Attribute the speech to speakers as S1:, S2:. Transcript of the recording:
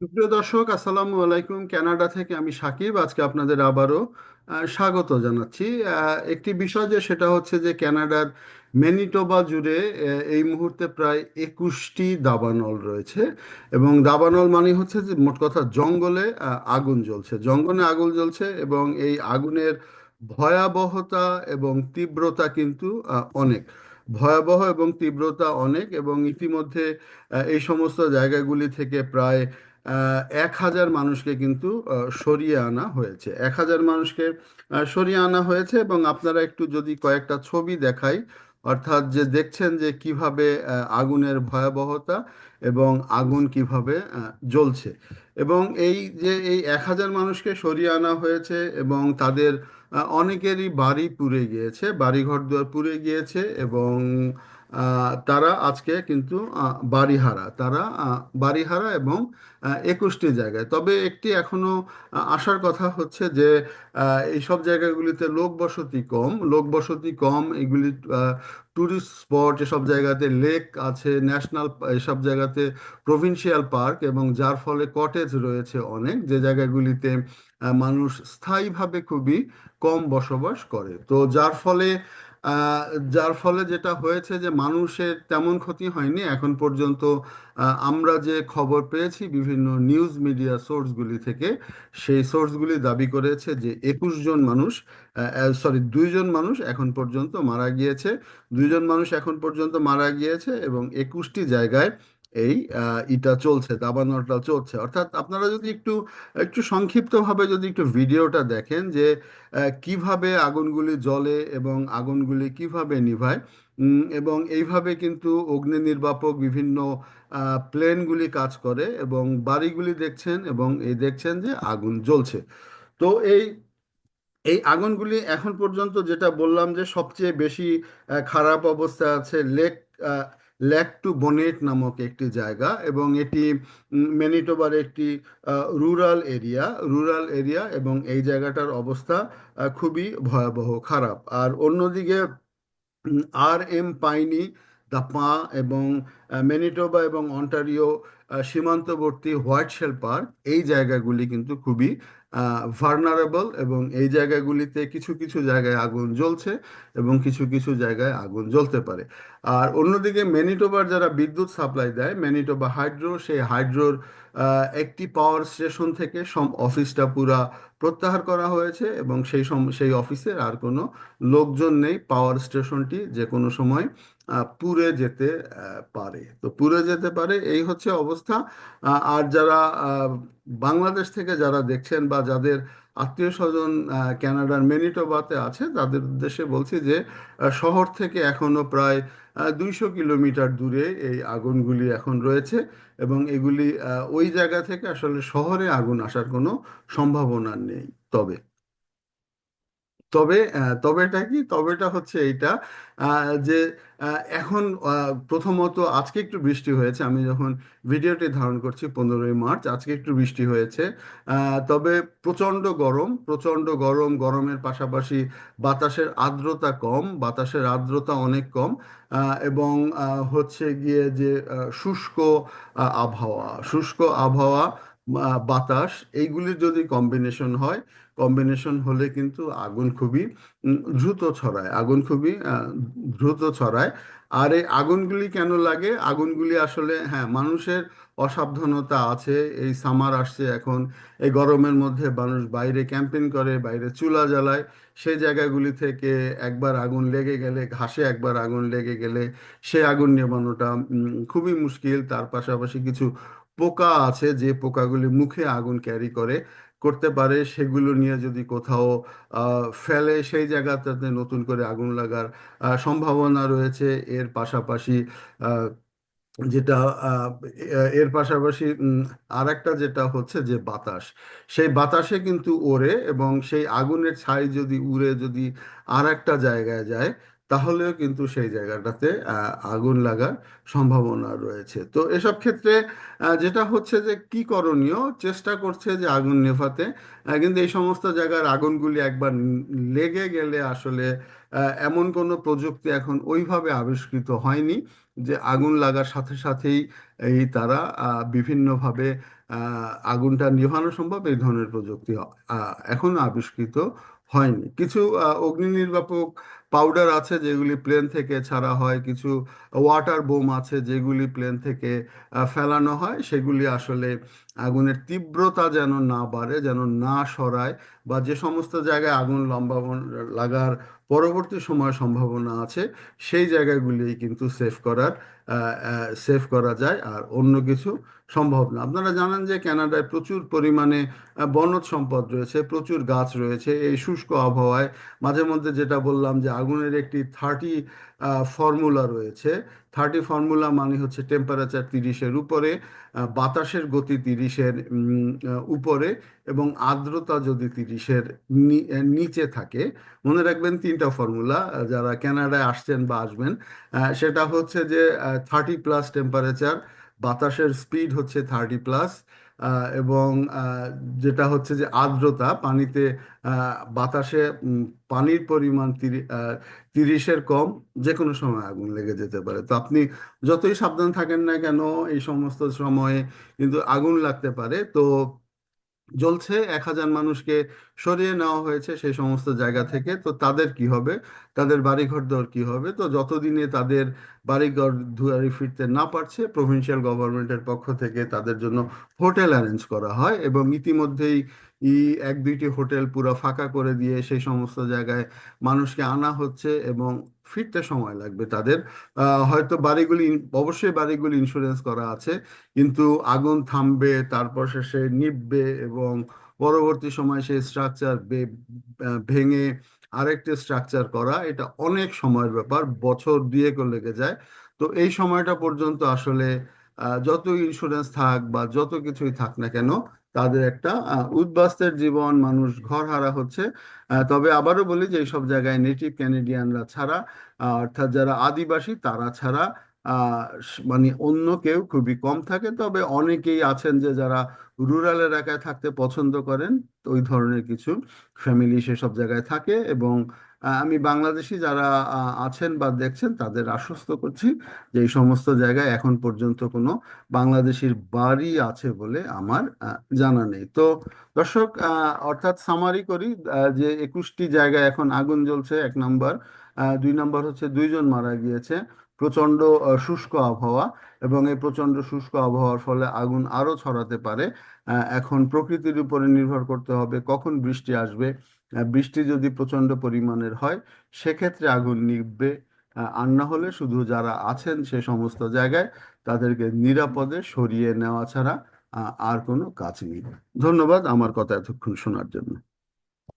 S1: সুপ্রিয় দর্শক, আসসালামু আলাইকুম। কানাডা থেকে আমি সাকিব, আজকে আপনাদের আবারও স্বাগত জানাচ্ছি। একটি বিষয় যে, সেটা হচ্ছে যে কানাডার ম্যানিটোবা জুড়ে এই মুহূর্তে প্রায় একুশটি দাবানল রয়েছে। এবং দাবানল মানে হচ্ছে যে, মোট কথা জঙ্গলে আগুন জ্বলছে। জঙ্গলে আগুন জ্বলছে এবং এই আগুনের ভয়াবহতা এবং তীব্রতা কিন্তু অনেক। ভয়াবহ এবং তীব্রতা অনেক এবং ইতিমধ্যে এই সমস্ত জায়গাগুলি থেকে প্রায় এক হাজার মানুষকে কিন্তু সরিয়ে আনা হয়েছে। এক হাজার মানুষকে সরিয়ে আনা হয়েছে এবং আপনারা একটু যদি কয়েকটা ছবি দেখাই, অর্থাৎ যে দেখছেন যে কীভাবে আগুনের ভয়াবহতা এবং আগুন কীভাবে জ্বলছে। এবং এই যে এই এক হাজার মানুষকে সরিয়ে আনা হয়েছে এবং তাদের অনেকেরই বাড়ি পুড়ে গিয়েছে, বাড়িঘর দুয়ার পুড়ে গিয়েছে এবং তারা আজকে কিন্তু বাড়িহারা তারা বাড়িহারা এবং একুশটি জায়গায়। তবে একটি এখনও আসার কথা হচ্ছে যে এইসব জায়গাগুলিতে লোক বসতি কম। লোক বসতি কম, এগুলি ট্যুরিস্ট স্পট এসব জায়গাতে লেক আছে ন্যাশনাল এসব জায়গাতে প্রভিন্সিয়াল পার্ক এবং যার ফলে কটেজ রয়েছে অনেক। যে জায়গাগুলিতে মানুষ স্থায়ীভাবে খুবই কম বসবাস করে। তো যার ফলে যার ফলে যেটা হয়েছে যে মানুষের তেমন ক্ষতি হয়নি। এখন পর্যন্ত আমরা যে খবর পেয়েছি বিভিন্ন নিউজ মিডিয়া সোর্সগুলি থেকে, সেই সোর্সগুলি দাবি করেছে যে একুশ জন মানুষ সরি দুইজন মানুষ এখন পর্যন্ত মারা গিয়েছে। দুইজন মানুষ এখন পর্যন্ত মারা গিয়েছে এবং একুশটি জায়গায় এই ইটা চলছে, দাবানলটা চলছে। অর্থাৎ আপনারা যদি একটু একটু সংক্ষিপ্তভাবে যদি একটু ভিডিওটা দেখেন যে কীভাবে আগুনগুলি জ্বলে এবং আগুনগুলি কীভাবে নিভায় এবং এইভাবে কিন্তু অগ্নি নির্বাপক বিভিন্ন প্লেনগুলি কাজ করে এবং বাড়িগুলি দেখছেন এবং এই দেখছেন যে আগুন জ্বলছে। তো এই এই আগুনগুলি এখন পর্যন্ত যেটা বললাম যে সবচেয়ে বেশি খারাপ অবস্থা আছে লেক লেক টু বনেট নামক একটি জায়গা এবং এটি মেনিটোবার একটি রুরাল এরিয়া রুরাল এরিয়া এবং এই জায়গাটার অবস্থা খুবই ভয়াবহ, খারাপ। আর অন্যদিকে আর এম পাইনি, দ্য পা এবং মেনিটোবা এবং অন্টারিও সীমান্তবর্তী হোয়াইট শেল পার্ক, এই জায়গাগুলি কিন্তু খুবই ভার্নারেবল এবং এই জায়গাগুলিতে কিছু কিছু জায়গায় আগুন জ্বলছে এবং কিছু কিছু জায়গায় আগুন জ্বলতে পারে। আর অন্যদিকে ম্যানিটোবার যারা বিদ্যুৎ সাপ্লাই দেয় ম্যানিটোবা হাইড্রো সেই হাইড্রোর একটি পাওয়ার স্টেশন থেকে সম অফিসটা পুরা প্রত্যাহার করা হয়েছে এবং সেই সেই অফিসের আর কোনো লোকজন নেই। পাওয়ার স্টেশনটি যে কোনো সময় পুড়ে যেতে পারে। তো পুড়ে যেতে পারে, এই হচ্ছে অবস্থা। আর যারা বাংলাদেশ থেকে যারা দেখছেন বা যাদের আত্মীয় স্বজন ক্যানাডার ম্যানিটোবাতে আছে, তাদের উদ্দেশ্যে বলছি যে শহর থেকে এখনও প্রায় দুইশো কিলোমিটার দূরে এই আগুনগুলি এখন রয়েছে এবং এগুলি ওই জায়গা থেকে আসলে শহরে আগুন আসার কোনো সম্ভাবনা নেই। তবে তবে আহ, তবেটা কি? তবেটা হচ্ছে এইটা যে এখন প্রথমত আজকে একটু বৃষ্টি হয়েছে। আমি যখন ভিডিওটি ধারণ করছি পনেরোই মার্চ আজকে একটু বৃষ্টি হয়েছে। তবে প্রচণ্ড গরম প্রচণ্ড গরম গরমের পাশাপাশি বাতাসের আর্দ্রতা কম বাতাসের আর্দ্রতা অনেক কম এবং হচ্ছে গিয়ে যে শুষ্ক আবহাওয়া শুষ্ক আবহাওয়া বাতাস এইগুলির যদি কম্বিনেশন হয় কম্বিনেশন হলে কিন্তু আগুন খুবই দ্রুত ছড়ায় আগুন খুবই দ্রুত ছড়ায়। আর এই আগুনগুলি কেন লাগে? আগুনগুলি আসলে হ্যাঁ মানুষের অসাবধানতা আছে এই সামার আসছে এখন এই গরমের মধ্যে মানুষ বাইরে ক্যাম্পেইন করে বাইরে চুলা জ্বালায় সেই জায়গাগুলি থেকে একবার আগুন লেগে গেলে ঘাসে একবার আগুন লেগে গেলে সে আগুন নেভানোটা উম, খুবই মুশকিল। তার পাশাপাশি কিছু পোকা আছে যে পোকাগুলি মুখে আগুন ক্যারি করে, করতে পারে। সেগুলো নিয়ে যদি কোথাও ফেলে, সেই জায়গাটাতে নতুন করে আগুন লাগার সম্ভাবনা রয়েছে। এর পাশাপাশি যেটা এর পাশাপাশি আর একটা যেটা হচ্ছে যে বাতাস। সেই বাতাসে কিন্তু ওড়ে এবং সেই আগুনের ছাই যদি উড়ে যদি আর একটা জায়গায় যায় তাহলেও কিন্তু সেই জায়গাটাতে আগুন লাগার সম্ভাবনা রয়েছে। তো এসব ক্ষেত্রে যেটা হচ্ছে যে কি করণীয়? চেষ্টা করছে যে আগুন নেভাতে। কিন্তু এই সমস্ত জায়গার আগুনগুলি একবার লেগে গেলে আসলে এমন কোনো প্রযুক্তি এখন ওইভাবে আবিষ্কৃত হয়নি যে আগুন লাগার সাথে সাথেই এই তারা বিভিন্নভাবে আগুনটা নিভানো সম্ভব। এই ধরনের প্রযুক্তি এখনও আবিষ্কৃত হয়নি। কিছু অগ্নি নির্বাপক পাউডার আছে যেগুলি প্লেন থেকে ছাড়া হয়, কিছু ওয়াটার বোম আছে যেগুলি প্লেন থেকে ফেলানো হয়, সেগুলি আসলে আগুনের তীব্রতা যেন না বাড়ে, যেন না সরায় বা যে সমস্ত জায়গায় আগুন লম্বা লাগার পরবর্তী সময় সম্ভাবনা আছে, সেই জায়গাগুলি কিন্তু সেভ করার সেভ করা যায় আর অন্য কিছু সম্ভব না। আপনারা জানেন যে ক্যানাডায় প্রচুর পরিমাণে বনজ সম্পদ রয়েছে, প্রচুর গাছ রয়েছে, এই শুষ্ক আবহাওয়ায় মাঝে মধ্যে যেটা বললাম যে আগুনের একটি থার্টি ফর্মুলা রয়েছে। থার্টি ফর্মুলা মানে হচ্ছে টেম্পারেচার তিরিশের উপরে বাতাসের গতি তিরিশের উপরে এবং আর্দ্রতা যদি তিরিশের নিচে থাকে। মনে রাখবেন তিনটা ফর্মুলা যারা কানাডায় আসছেন বা আসবেন সেটা হচ্ছে যে থার্টি প্লাস টেম্পারেচার বাতাসের স্পিড হচ্ছে থার্টি প্লাস এবং যেটা হচ্ছে যে আর্দ্রতা পানিতে বাতাসে পানির পরিমাণ তিরি তিরিশের কম যে কোনো সময় আগুন লেগে যেতে পারে। তো আপনি যতই সাবধান থাকেন না কেন, এই সমস্ত সময়ে কিন্তু আগুন লাগতে পারে। তো জ্বলছে, এক হাজার মানুষকে সরিয়ে নেওয়া হয়েছে সেই সমস্ত জায়গা থেকে। তো তাদের কি হবে? তাদের বাড়িঘর দর কি হবে? তো যতদিনে তাদের বাড়িঘর দুয়ারে ফিরতে না পারছে প্রভিন্সিয়াল গভর্নমেন্টের পক্ষ থেকে তাদের জন্য হোটেল অ্যারেঞ্জ করা হয় এবং ইতিমধ্যেই ই এক দুইটি হোটেল পুরো ফাঁকা করে দিয়ে সেই সমস্ত জায়গায় মানুষকে আনা হচ্ছে এবং ফিরতে সময় লাগবে তাদের। হয়তো বাড়িগুলি, অবশ্যই বাড়িগুলি ইন্স্যুরেন্স করা আছে, কিন্তু আগুন থামবে, তারপর শেষে নিভবে এবং পরবর্তী সময় সেই স্ট্রাকচার ভেঙে আরেকটি স্ট্রাকচার করা, এটা অনেক সময়ের ব্যাপার, বছর দুয়েকও লেগে যায়। তো এই সময়টা পর্যন্ত আসলে যত ইন্স্যুরেন্স থাক বা যত কিছুই থাক না কেন তাদের একটা উদ্বাস্তের জীবন, মানুষ ঘর হারা হচ্ছে তবে আবারও বলি যে এইসব জায়গায় নেটিভ ক্যানেডিয়ানরা ছাড়া অর্থাৎ যারা আদিবাসী তারা ছাড়া মানে অন্য কেউ খুবই কম থাকে। তবে অনেকেই আছেন যে, যারা রুরাল এলাকায় থাকতে পছন্দ করেন, তো ওই ধরনের কিছু ফ্যামিলি সেসব জায়গায় থাকে এবং আমি বাংলাদেশি যারা আছেন বা দেখছেন, তাদের আশ্বস্ত করছি যে, এই সমস্ত জায়গায় এখন পর্যন্ত কোনো বাংলাদেশির বাড়ি আছে বলে আমার জানা নেই। তো দর্শক অর্থাৎ সামারি করি যে একুশটি জায়গায় এখন আগুন জ্বলছে, এক নম্বর। দুই নম্বর হচ্ছে দুইজন মারা গিয়েছে। প্রচণ্ড শুষ্ক আবহাওয়া এবং এই প্রচণ্ড শুষ্ক আবহাওয়ার ফলে আগুন আরও ছড়াতে পারে। এখন প্রকৃতির উপরে নির্ভর করতে হবে কখন বৃষ্টি আসবে। বৃষ্টি যদি প্রচণ্ড পরিমাণের হয়, সেক্ষেত্রে আগুন নিভবে। আর না হলে শুধু যারা আছেন সে সমস্ত জায়গায় তাদেরকে নিরাপদে সরিয়ে নেওয়া ছাড়া আর কোনো কাজ নেই। ধন্যবাদ আমার কথা এতক্ষণ শোনার জন্য।